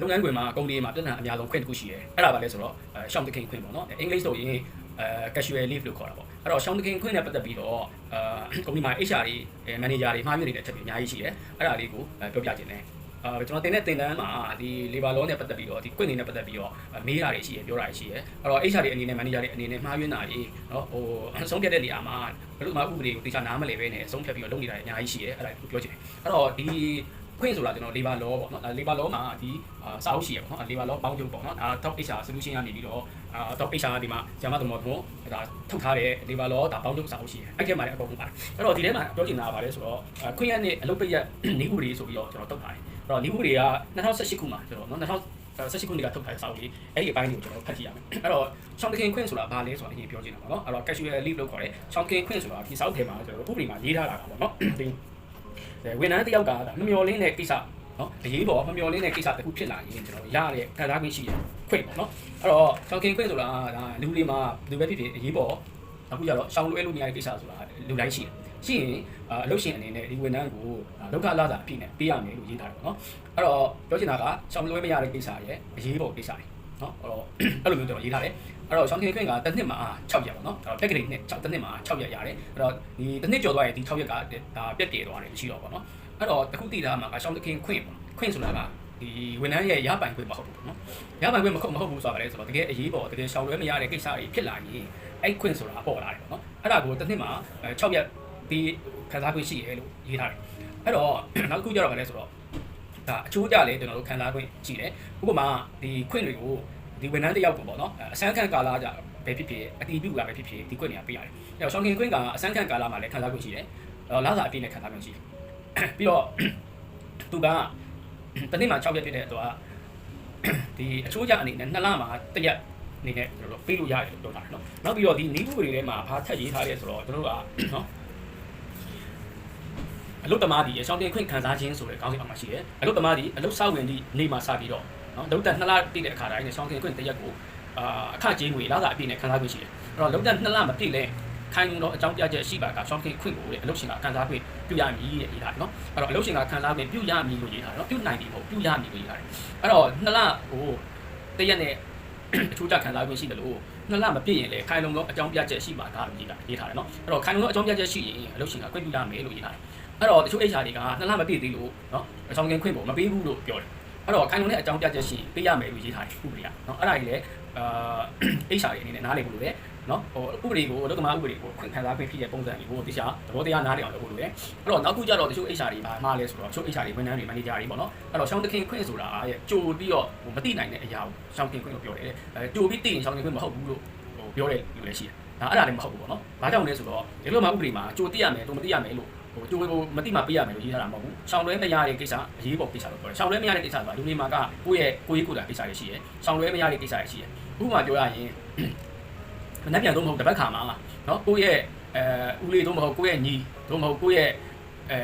လုပ်ငန်းခွင်မှာကုမ္ပဏီမှာပြဿနာအများဆုံးခွင့်တစ်ခုရှိတယ်အဲ့ဒါပါလဲဆိုတော့အဲရှောင်းတခင်ခွင့်ပေါ့နော်အင်္ဂလိပ်ဆိုရင်အဲ casual leave လို့ခေါ်တာပေါ့အဲ့တော့ရှောင်းတခင်ခွင့်နဲ့ပတ်သက်ပြီးတော့အဲကုမ္ပဏီမှာ HR တွေအဲ manager တွေမှားမြင်နေတဲ့ချက်တွေအများကြီးရှိတယ်အဲ့ဒါလေးကိုပြောပြခြင်းတယ်အာကျွန်တော်တင်တဲ့တင်တန်းမှာဒီ labor law နဲ့ပတ်သက်ပြီးတော့ဒီခွင့်တွေနဲ့ပတ်သက်ပြီးတော့မေးတာတွေရှိရပြောတာတွေရှိရအဲ့တော့ HR တွေအနေနဲ့ manager တွေအနေနဲ့မှားယွင်းတာတွေနော်ဟိုအဆုံးဖြတ်တဲ့နေရာမှာဘယ်လိုမှဥပဒေကိုတေချာနားမလည်ပဲနဲ့အဆုံးဖြတ်ပြီးတော့လုပ်နေတာတွေအများကြီးရှိရအဲ့ဒါကိုပြောချင်တယ်အဲ့တော့ဒီ ခွင့်ဆိုတာကျွန်တော် labor law ပေါ့နော် labor law မှာဒီစာအုပ်ရှိရပေါ့နော် labor law ပေါင်းချုပ်ပေါ့နော်ဒါ top HR solution ကနေပြီးတော့ top HR ဒီမှာဂျာမတ်သမောတို့ဒါထုတ်ထားတဲ့ labor law ဒါပေါင်းချုပ်စာအုပ်ရှိရအဲ့ထဲမှာလည်းအကုန်ပါတယ်အဲ့တော့ဒီထဲမှာပြောချင်တာပါလဲဆိုတော့ခွင့်ရနဲ့အလုပ်ပိတ်ရနေဥပဒေဆိုပြီးတော့ကျွန်တော်ထုတ်ထားတယ်အဲ့တော့နေဥပဒေက2018ခုမှာကျွန်တော်နော်2018ခုနှစ်ကထုတ်ထားတဲ့စာအုပ်လေးအဲ့ဒီအပိုင်းကိုကျွန်တော်ဖတ်ကြည့်ရမယ်အဲ့တော့ချောင်းတခင်ခွင့်ဆိုတာဘာလဲဆိုတာအရင်ပြောချင်တာပါနော်အဲ့တော့ casual leave လို့ခေါ်တယ်ချောင်းတခင်ခွင့်ဆိုတာဒီစာအုပ်ထဲမှာကျွန်တော်ဥပဒေမှာရေးထားတာပါနော် ဝန်ထမ်းတယောက်ကမမျော်လင့်တဲ့ကိစ္စနော်အရေးပေါ်မမျော်လင့်တဲ့ကိစ္စတစ်ခုဖြစ်လာရင်ကျွန်တော်ရတဲ့ခံစားခွင့်ရှိရခွင့်ပေါ့နော်အဲ့တော့ချောင်းကင်ခွင့်ဆိုတာဒါလူတွေမှာဘယ်လိုပဲဖြစ်ဖြစ်အရေးပေါ်အခုကြတော့ရှောင်းလွဲလို့နေရတဲ့ကိစ္စဆိုတာလူတိုင်းရှိတယ်ရှိရင်အလုပ်ရှင်အနေနဲ့ဒီဝန်ထမ်းကိုလောက်ခလာစာအဖြစ်နဲ့ပေးရမယ်လို့ရေးထားတယ်နော်အဲ့တော့ပြောချင်တာကရှောင်းလွဲမရတဲ့ကိစ္စရဲ့အရေးပေါ်ကိစ္စတွေနော်အဲ့တော့အဲ့လိုမျိုးကျွန်တော်ရေးထားတယ် အဲ့တော့ရှောင်းခင်ခွင့်ကတစ်နှစ်မှာ6ရက်ပေါ့နော်အဲ့တော့ package နဲ့6တစ်နှစ်မှာ6ရက်ရတယ်အဲ့တော့ဒီတစ်နှစ်ကျော်သွားရင်ဒီ6ရက်ကဒါပြက်ပြဲသွားတယ်မရှိတော့ပေါ့နော်အဲ့တော့တခုတည်တာမှာကရှောင်းခင်ခွင့်ပေါ့ခွင့်ဆိုတာကဒီဝန်ထမ်းရဲ့ရပိုင်ခွင့်မဟုတ်ဘူးနော်ရပိုင်ခွင့်မဟုတ်မဟုတ်ဘူးဆိုတာလည်းဆိုတော့တကယ်အရေးပေါ်တကယ်ရှောင်းလွဲမရတဲ့ကိစ္စတွေဖြစ်လာရင်အဲ့ခွင့်ဆိုတာပေါ်လာတယ်ပေါ့နော်အဲ့ဒါကိုတစ်နှစ်မှာ6ရက်ဒီခံစား권ရှိရဲလို့ရေးထားတယ်အဲ့တော့နောက်တစ်ခုကြတော့ဗာလဲဆိုတော့ဒါအချိုးကြလဲကျွန်တော်တို့ခံစား권ရှိတယ်ဥပမာဒီခွင့်တွေကို ဒီဝန်ထမ်းတစ်ယောက်ကိုပေါ့နော်အစမ်းခန့်ကာလကြပဲဖြစ်ဖြစ်အတီးပြုကပဲဖြစ်ဖြစ်ဒီခွင့်တွေကပေးရတယ်အဲ့တော့ရှောင်းခင်ခွင့်ကအစမ်းခန့်ကာလမှာလည်းခံစား권ရှိတယ်အဲ့တော့လာစာအပြည့်နဲ့ခံစား권ရှိတယ်ပြီးတော့သူကတနေ့မှာ6ရက်ဖြစ်တဲ့တော့ဒီအချိုးကြအနေနဲ့2လမှာတစ်ရက်အနေနဲ့ကျွန်တော်တို့ပေးလို့ရတယ်လို့ပြောတာနော်နောက်ပြီးတော့ဒီနီးဘူးတွေထဲမှာဘာထက်ရေးထားလဲဆိုတော့ကျွန်တော်တို့ကနော်အလုတ်သမားဒီအဆောင်တင်ခွင့်ခံစားခြင်းဆိုတဲ့ကောင်းစီအောင်မှာရှိတယ်အလုတ်သမားဒီအလုတ်စောက်ဝင်ဒီနေ့မှာစပြီးတော့ နော်လုံတက်2လပြည့်တဲ့အခါတိုင်းနဲ့ဆောင်တင်ခွင့်တစ်ရက်ကိုအာအခကြေးငွေလာစာအပြည့်နဲ့ခံစားခွင့်ရှိတယ်အဲ့တော့လုံတက်2လမပြည့်လဲခိုင်တော့အကြောင်းပြချက်ရှိပါကဆောင်တင်ခွင့်ကိုလေအလုတ်ရှင်ကခံစားခွင့်ပြုရမည်တဲ့ရေးထားတယ်နော်အဲ့တော့အလုတ်ရှင်ကခံစားခွင့်ပြုရမည်လို့ရေးထားတယ်နော်ပြုနိုင်ပြီမဟုတ်ပြုရမည်လို့ရေးထားတယ်အဲ့တော့2လဟိုတရက်နဲ့အထူးကြခံစားခွင့်ရှိတယ်လို့နှစ်လမပြည့်ရင်လေခိုင်လုံသောအကြောင်းပြချက်ရှိပါကလို့ရေးတာရေးထားတယ်နော်အဲ့တော့ခိုင်လုံသောအကြောင်းပြချက်ရှိရင်အလုပ်ရှင်ကခွင့်ပြုရမယ်လို့ရေးထားတယ်အဲ့တော့တချို့ HR တွေကနှစ်လမပြည့်သေးလို့နော်အဆောင်ကင်ခွင့်ပုံမပေးဘူးလို့ပြောတယ် အဲ့တော့ခိုင်လုံတဲ့အကြောင်းပြချက်ရှိပေးရမယ်လို့ရေးထားတယ်ဥပဒေကနော်အဲ့ဒါကြီးလေအာ HR တွေအနေနဲ့နားလည်ဖို့လိုတယ်နော်ဟိုဥပဒေကိုအလုပ်သမားဥပဒေကိုခွင့်ခံစားခွင့်ဖြစ်တဲ့ပုံစံမျိုးကိုတရားသဘောတရားနားလည်အောင်လုပ်ဖို့လိုတယ်အဲ့တော့နောက်ခုကျတော့တချို့ HR တွေဘာမှားလဲဆိုတော့တချို့ HR တွေဝန်ထမ်းတွေ manager တွေပေါ့နော်အဲ့တော့ရှောင်းတခင်ခွင့်ဆိုတာရဲ့ကြိုပြီးတော့ဟိုမသိနိုင်တဲ့အရာကိုရှောင်းခင်ခွင့်လို့ပြောတယ်အဲကြိုပြီးသိရင်ရှောင်းခင်ခွင့်မဟုတ်ဘူးလို့ဟိုပြောတဲ့လူလည်းရှိတယ်ဒါအဲ့ဒါလည်းမဟုတ်ဘူးပေါ့နော်ဘာကြောင့်လဲဆိုတော့ဒီလိုမှဥပဒေမှာကြိုသိရမယ်တို့မသိရမယ်လို့ ဟိုကြိုကိုမသိမှပေးရမယ်လို့ရေးထားတာမဟုတ်ဘူးရှောင်းလွဲမရတဲ့ကိစ္စအရေးပေါ်ကိစ္စလို့ပြောတယ်ရှောင်းလွဲမရတဲ့ကိစ္စဆိုတာလူတွေမှာကကိုယ့်ရဲ့ကိုယ်ရေးကိုယ်တာကိစ္စတွေရှိတယ်ရှောင်းလွဲမရတဲ့ကိစ္စတွေရှိတယ်ဥပမာပြောရရင်မနှက်ပြန်တော့မဟုတ်တပတ်ခါမှာနော်ကိုယ့်ရဲ့အဲဦးလေးတော့မဟုတ်ကိုယ့်ရဲ့ညီတော့မဟုတ်ကိုယ့်ရဲ့အဲ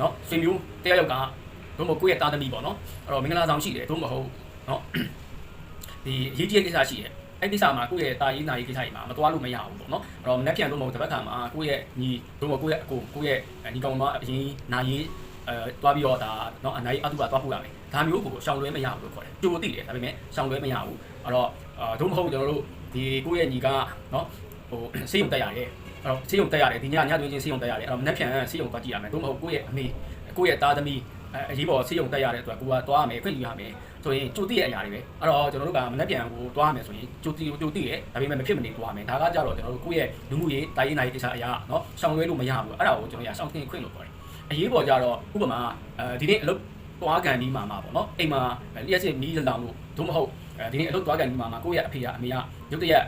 နော်ဆွေမျိုးတယောက်ယောက်ကတော့မဟုတ်ကိုယ့်ရဲ့တာသမီပေါ့နော်အဲ့တော့မင်္ဂလာဆောင်ရှိတယ်တော့မဟုတ်နော်ဒီအရေးကြီးတဲ့ကိစ္စရှိတယ် အဲ့ဒီကိစ္စမှာကိုယ့်ရဲ့တာရေးနာရေးကိစ္စတွေမှာမသွားလို့မရဘူးပေါ့နော်အဲ့တော့မနေ့ပြန်လို့မဟုတ်တပတ်ခါမှာကိုယ့်ရဲ့ညီတို့မကိုယ့်ရဲ့အကိုကိုယ့်ရဲ့ညီကောင်မအရင်နာရေးအဲတွားပြီးတော့ဒါနော်အနိုင်အတူပါတွားဖို့ရမယ်ဒါမျိုးကိုရှောင်လွဲမရဘူးလို့ခေါ်တယ်ကြိုသိတယ်ဒါပေမဲ့ရှောင်လွဲမရဘူးအဲ့တော့တို့မဟုတ်ကျွန်တော်တို့ဒီကိုယ့်ရဲ့ညီကနော်ဟိုဆေးရုံတက်ရတယ်အဲ့တော့ဆေးရုံတက်ရတယ်ဒီညညတွင်းချင်းဆေးရုံတက်ရတယ်အဲ့တော့မနေ့ပြန်ဆေးရုံသွားကြည့်ရမယ်တို့မဟုတ်ကိုယ့်ရဲ့အမေကိုယ့်ရဲ့သားသမီး အရေးပေါ်ဆေးရုံတက်ရတဲ့အတွက်ကိုကသွားရမယ်ခွင့်ယူရမယ်ဆိုရင်ကြိုတိရဲ့အရာတွေပဲအဲ့တော့ကျွန်တော်တို့ကမနေ့ပြန်ကိုသွားရမယ်ဆိုရင်ကြိုတိကိုကြိုတိရဲ့ဒါပေမဲ့မဖြစ်မနေသွားရမယ်ဒါကကြတော့ကျွန်တော်တို့ကိုယ့်ရဲ့လူမှုရေးတိုင်းရင်းနိုင်ကိစ္စအရာနော်ရှောင်လွဲလို့မရဘူးအဲ့ဒါကိုကျွန်တော်ရရှောင်ခင်းခွင့်လို့ခေါ်တယ်အရေးပေါ်ကြတော့ဥပမာအဲဒီနေ့အလုပ်သွားကန်ဒီမှာမှာပေါ့နော်အိမ်မှာလျှက်စစ်မီးလောင်လို့သို့မဟုတ် ဒီနေ့အလုပ်တွားကန်ဒီမှာမှာကိုယ့်ရဲ့အဖေကအမေကရုတ်တရက်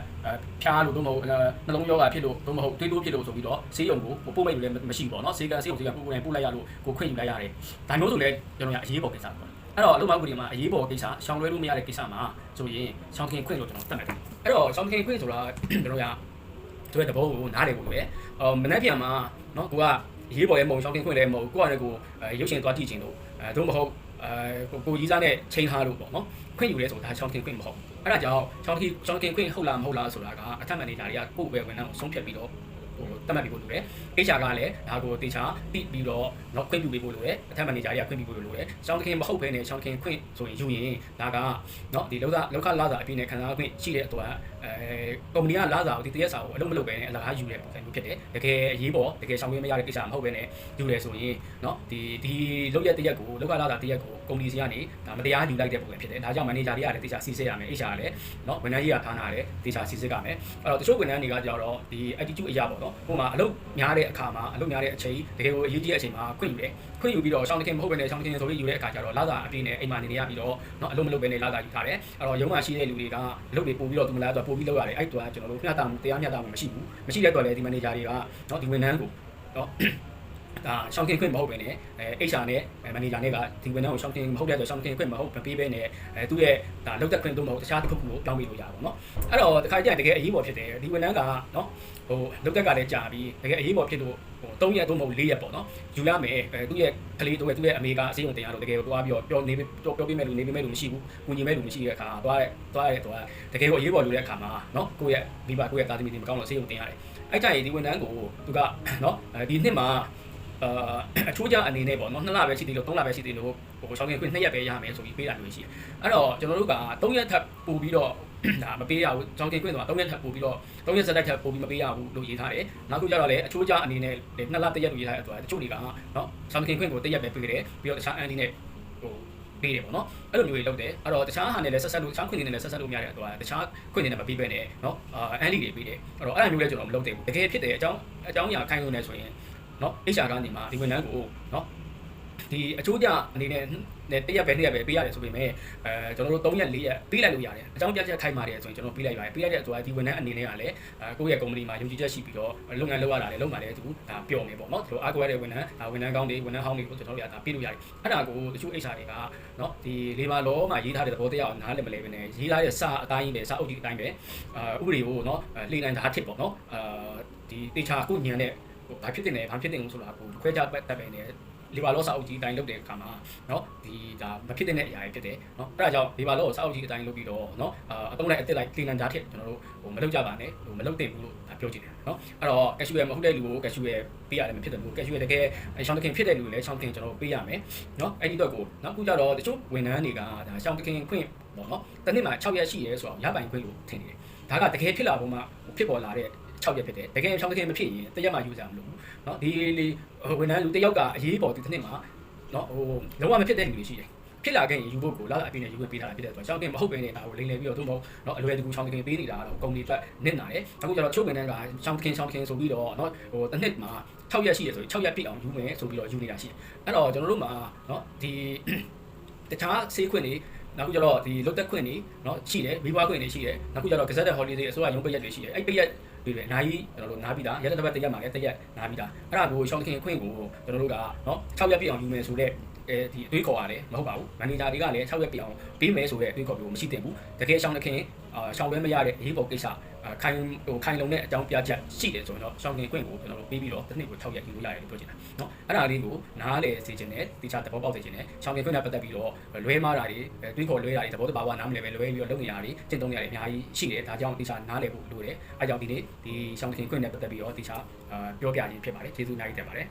ဖျားလို့သို့မဟုတ်နှလုံးရောဂါဖြစ်လို့သို့မဟုတ်သွေးတိုးဖြစ်လို့ဆိုပြီးတော့ဆေးရုံကိုပို့မိတ်လို့လည်းမရှိဘူးပေါ့နော်ဆေးကန်ဆေးရုံဆေးကန်ပို့ပို့ပို့လိုက်ရလို့ကိုခွင့်ယူလိုက်ရတယ်ဒါမျိုးဆိုလည်းကျွန်တော်ရအရေးပေါ်ကိစ္စပေါ့အဲ့တော့အလုပ်မကူဒီမှာအရေးပေါ်ကိစ္စရှောင်လွဲလို့မရတဲ့ကိစ္စမှာဆိုရင်ရှောင်ခင်ခွင့်လို့ကျွန်တော်တတ်မယ်အဲ့တော့ရှောင်ခင်ခွင့်ဆိုတာကျွန်တော်ရသူရဲ့တဘောကိုနားလည်ဖို့ပဲအော်မနေ့ပြန်မှာနော်ကိုကအရေးပေါ်ရဲ့မုံရှောင်းတင်ခွင့်လည်းမဟုတ်ကိုကလည်းကိုရုပ်ရှင်သွားကြည့်ခြင်းလို့အဲတို့မဟုတ် အဲကိုကြီးစားနဲ့ချိန်ထားလို့ပေါ့နော်ခွင့်ယူရဲဆိုဒါရှောင်းတင်ခွင့်မဟုတ်အဲ့ဒါကြောင့်ရှောင်းတင်ရှောင်းတင်ခွင့်ဟုတ်လားမဟုတ်လားဆိုတာကအထက်မန်နေဂျာတွေကကိုယ့်ပဲဝန်ထမ်းကိုဆုံးဖြတ်ပြီးတော့ဟိုတတ်မှတ်ပေးဖို့လိုတယ် HR ကလည်းဒါကိုတေချာတိပြီးတော့နော်ခွင့်ပြုပေးဖို့လိုတယ်အထက်မန်နေဂျာတွေကခွင့်ပြုဖို့လိုတယ်ရှောင်းခင်မဟုတ်ဘဲနဲ့ရှောင်းခင်ခွင့်ဆိုရင်ယူရင်ဒါကနော်ဒီလောက်လောက်ခလာစာအပြည့်နဲ့ခံစားခွင့်ရှိတဲ့အတွက် အဲကုမ္ပဏီကလာစာကိုဒီတရက်စာကိုအလုပ်မလုပ်ဘဲနဲ့အလကားယူတဲ့ပုံစံမျိုးဖြစ်တယ်တကယ်အရေးပေါ်တကယ်ရှောင်းခင်မရတဲ့ကိစ္စမဟုတ်ဘဲနဲ့ယူတယ်ဆိုရင်နော်ဒီဒီလောက်ရက်တရက်ကိုလောက်ခလာစာတရက်ကိုကုမ္ပဏီစီကနေဒါမတရားယူလိုက်တဲ့ပုံစံဖြစ်တယ်ဒါကြောင့်မန်နေဂျာတွေကလည်းတေချာစီစစ်ရမယ် HR ကလည်းနော်ဝန်ထမ်းကြီးကထားနာတယ်တေချာစီစစ်ရမယ်အဲ့တော့တချို့ဝန်ထမ်းတွေကကြတော့ဒီ attitude အရာပေါ့နော်ဟိုမှာအလုပ်များတဲ့အခါမှာအလုပ်များတဲ့အချိန်တကယ်ကိုအရေးကြီးတဲ့အချိန်မှာခွင့်ယူတယ်ခွင့်ယူပြီးတော့ရှောင်းတခင်မဟုတ်ဘဲနဲ့ရှောင်းတခင်ဆိုပြီးယူတဲ့အခါကျတော့လာစာအပြည့်နဲ့အိမ်မှာနေနေရပြီးတော့เนาะအလုပ်မလုပ်ဘဲနဲ့လာစာယူထားတယ်အဲ့တော့ရုံးမှာရှိတဲ့လူတွေကအလုပ်တွေပို့ပြီးတော့သူမလားဆိုတော့ ပို့ပြီးလုပ်ရတယ်အဲ့တော့ကျွန်တော်တို့မျှတမှုတရားမျှတမှုမရှိဘူးမရှိတဲ့အတွက်လည်းဒီမန်နေဂျာတွေကเนาะဒီဝန်ထမ်းကိုเนาะ ဒါရှောင်းကင်ခွင့်မဟုတ်ပဲねအဲ HR နဲ့မန်နေဂျာနဲ့ကဒီဝန်ထမ်းကိုရှောင်းကင်မဟုတ်တဲ့ဆိုရှောင်းကင်ခွင့်မဟုတ်မပေးဘဲနဲ့အဲသူ့ရဲ့ဒါလောက်သက်ခွင့်တော့မဟုတ်တခြားတစ်ခုခုကိုပြောင်းပေးလို့ရပါဘောเนาะအဲ့တော့တခါကျရင်တကယ်အရေးပေါ်ဖြစ်တယ်ဒီဝန်ထမ်းကเนาะဟိုလောက်သက်ကလည်းကြာပြီးတကယ်အရေးပေါ်ဖြစ်လို့ဟို3ရက်တော့မဟုတ်4ရက်ပေါ့နော်ယူရမယ်အဲသူ့ရဲ့ကလေးတို့ရဲ့သူ့ရဲ့အမေကအစိမ်းုံတင်ရတော့တကယ်ကိုသွားပြီးတော့ပြောနေပြောပြောပြမဲ့လူနေပြမဲ့လူမရှိဘူးကူညီမဲ့လူမရှိတဲ့အခါသွားတဲ့သွားတဲ့သွားတကယ်ကိုအရေးပေါ်လူတဲ့အခါမှာနော်ကိုယ့်ရဲ့မိဘကိုယ့်ရဲ့သားသမီးတွေမကောင်းလို့စိတ်ုံတင်ရတယ်အဲ့ကြရင်ဒီဝန်ထမ်းကိုသူကနော်ဒီနှစ်မှာ အာအချိုးကြအနေနဲ့ပေါ့နော်နှစ်လပဲရှိသေးလို့သုံးလပဲရှိသေးလို့ဟိုရှောင်းကင်ခွင့်နှစ်ရက်ပဲရမယ်ဆိုပြီးပေးတာမျိုးရှိတယ်အဲ့တော့ကျွန်တော်တို့က၃ရက်ထပ်ပို့ပြီးတော့ဒါမပေးရဘူးရှောင်းကင်ခွင့်ဆိုတာ၃ရက်ထပ်ပို့ပြီးတော့၃ရက်စက်တိုက်ထပ်ပို့ပြီးမပေးရဘူးလို့ရေးထားတယ်နောက်ခုကျတော့လည်းအချိုးကြအနေနဲ့နှစ်လတစ်ရက်လို့ရေးထားတဲ့အတွက်တချို့တွေကနော်ရှောင်းကင်ခွင့်ကိုတစ်ရက်ပဲပေးတယ်ပြီးတော့တခြားအန်ဒီနဲ့ဟိုပေးတယ်ပေါ့နော်အဲ့လိုမျိုးတွေလုပ်တယ်အဲ့တော့တခြားဟာနဲ့လည်းဆက်ဆက်လို့တခြားခွင့်တွေနဲ့လည်းဆက်ဆက်လို့မရတဲ့အတွက်တခြားခွင့်တွေနဲ့မပေးဘဲနဲ့နော်အန်လီတွေပေးတယ်အဲ့တော့အဲ့လိုမျိုးလည်းကျွန်တော်မလုပ်သေးဘူးတကယ်ဖြစ်တယ်အကြောင်းအကြောင်းအရာခိုင်းလို့နေဆိုရင် နော် HR ကနေမှာဒီဝန်ထမ်းကိုနော်ဒီအချိုးကြအနေနဲ့နဲ့တရက်ပဲနှစ်ရက်ပဲပေးရတယ်ဆိုပေမဲ့အဲကျွန်တော်တို့3ရက်4ရက်ပေးလိုက်လို့ရတယ်အကြောင်းပြချက်ခိုင်းပါတယ်ဆိုရင်ကျွန်တော်ပေးလိုက်ပါတယ်ပေးလိုက်တဲ့အတွက်ဒီဝန်ထမ်းအနေနဲ့ကလည်းအဲကိုယ့်ရဲ့ကုမ္ပဏီမှာယုံကြည်ချက်ရှိပြီးတော့လုပ်ငန်းလုပ်ရတာလည်းလုပ်မှလည်းသူဒါပျော်နေပေါ့နော်ဒီလိုအားကိုးရတဲ့ဝန်ထမ်းဒါဝန်ထမ်းကောင်းတွေဝန်ထမ်းဟောင်းတွေကိုကျွန်တော်တို့ကဒါပေးလို့ရတယ်အဲ့ဒါကိုတချို့ HR တွေကနော်ဒီ labor law မှာရေးထားတဲ့သဘောတရားကိုနားလည်မလဲပဲနဲ့ရေးထားတဲ့စာအတိုင်းပဲစာအုပ်ကြီးအတိုင်းပဲအာဥပဒေကိုနော်လှိနိုင်တာဖြစ်ပေါ့နော်အာဒီတေချာကိုညံတဲ့ ဘာဖြစ်တင်လဲဘာဖြစ်တင်လို့ဆိုတာကိုခွဲခြားပတ်သက်ပဲနေလီဘာလောစာအုပ်ကြီးအတိုင်းလုပ်တဲ့အခါမှာเนาะဒီဒါမဖြစ်တဲ့အရာတွေဖြစ်တယ်เนาะအဲ့ဒါကြောင့်လီဘာလောစာအုပ်ကြီးအတိုင်းလုပ်ပြီးတော့เนาะအာအတုံးလိုက်အစ်စ်လိုက် clean ဓာတ်ထက်ကျွန်တော်တို့ဟိုမလုပ်ကြပါနဲ့ဟိုမလုပ်သင့်ဘူးလို့ပြောချင်တယ်เนาะအဲ့တော့ casual မဟုတ်တဲ့လူကို casual ပေးရတယ်မဖြစ်တယ်ဘူး casual တကယ်ရှောင်းတခင်ဖြစ်တဲ့လူလည်းရှောင်းတခင်ကျွန်တော်ပေးရမယ်เนาะအဲ့ဒီတော့ကိုเนาะအခုကြတော့တချို့ဝန်ထမ်းတွေကဒါရှောင်းတခင်ခွင့်ပေါ့เนาะတစ်နှစ်မှာ6ရက်ရှိရဲဆိုတော့ရပိုင်ခွင့်လို့ထင်နေတယ်ဒါကတကယ်ဖြစ်လာပုံမှာဖြစ်ပေါ်လာတဲ့ 6ရက်ဖြစ်တယ်တကယ်ရှောင်းတခင်မဖြစ်ရင်တရက်မှယူကြမလို့เนาะဒီဝန်ထမ်းလူတစ်ယောက်ကအရေးပေါ်ဒီတစ်နှစ်မှာနော်ဟိုလုံးဝမဖြစ်တဲ့လူတွေရှိတယ်ဖြစ်လာခဲ့ရင်ယူဖို့ကိုလာလာအပြည့်နဲ့ယူဖို့ပေးထားတာဖြစ်တဲ့အတွက်ရှောင်းကင်မဟုတ်ပဲနဲ့ဒါကိုလိမ်လည်ပြီးတော့သူ့မဟုတ်နော်အလွယ်တကူရှောင်းကင်ပေးနေတာတော့ကုမ္ပဏီအတွက်နစ်နာတယ်အခုကျတော့ချုပ်ဝင်တဲ့ကရှောင်းကင်ရှောင်းကင်ဆိုပြီးတော့နော်ဟိုတစ်နှစ်မှာ6ရက်ရှိရဆိုရင်6ရက်ပြည့်အောင်ယူမယ်ဆိုပြီးတော့ယူနေတာရှိတယ်အဲ့တော့ကျွန်တော်တို့မှာနော်ဒီတခြားဆေးခွင့်တွေနောက်ခုကျတော့ဒီလုတ်သက်ခွင့်တွေเนาะရှိတယ်မိဘခွင့်တွေရှိတယ်နောက်ခုကျတော့ gazette holiday အစိုးရရုံးပိတ်ရက်တွေရှိတယ်အဲ့ပိတ်ရက် တွေ့တယ်အများကြီးကျွန်တော်တို့နားပြီးသားရက်တစ်ပတ်တစ်ရက်မှာလည်းတစ်ရက်နားပြီးသားအဲ့ဒါကိုရှောင်းခင်ခွင့်ကိုကျွန်တော်တို့ကနော်6ရက်ပြည့်အောင်ယူမယ်ဆိုတော့အဲဒီအတွေးခေါ်ရတယ်မဟုတ်ပါဘူးမန်နေဂျာတွေကလည်း6ရက်ပြည့်အောင်ပေးမယ်ဆိုတော့အတွေးခေါ်မျိုးမရှိတင်ဘူးတကယ်ရှောင်းခင်အာရှောင်းလဲမရတဲ့အရေးပေါ်ကိစ္စ ခိုင်ဟိုခိုင်လုံတဲ့အကြောင်းပြချက်ရှိတယ်ဆိုရင်တော့ရှောင်းခင်ခွင့်ကိုကျွန်တော်တို့ပေးပြီးတော့တစ်နှစ်ကို6ရက်ယူလို့ရတယ်လို့ပြောချင်တာเนาะအဲ့ဒါလေးကိုနားလေစေချင်တယ်တိကျသဘောပေါက်စေချင်တယ်ရှောင်းခင်ခွင့်နဲ့ပတ်သက်ပြီးတော့လွဲမားတာတွေတွေးခေါ်လွဲတာတွေသဘောတဘာဝနားမလဲပဲလွဲပြီးတော့လုပ်နေရတာတွေကျင့်သုံးနေရတယ်အများကြီးရှိတယ်ဒါကြောင့်တိကျနားလေဖို့လိုတယ်အဲကြောင့်ဒီနေ့ဒီရှောင်းခင်ခွင့်နဲ့ပတ်သက်ပြီးတော့တိကျအာပြောပြခြင်းဖြစ်ပါတယ်ကျေးဇူးအများကြီးတင်ပါတယ်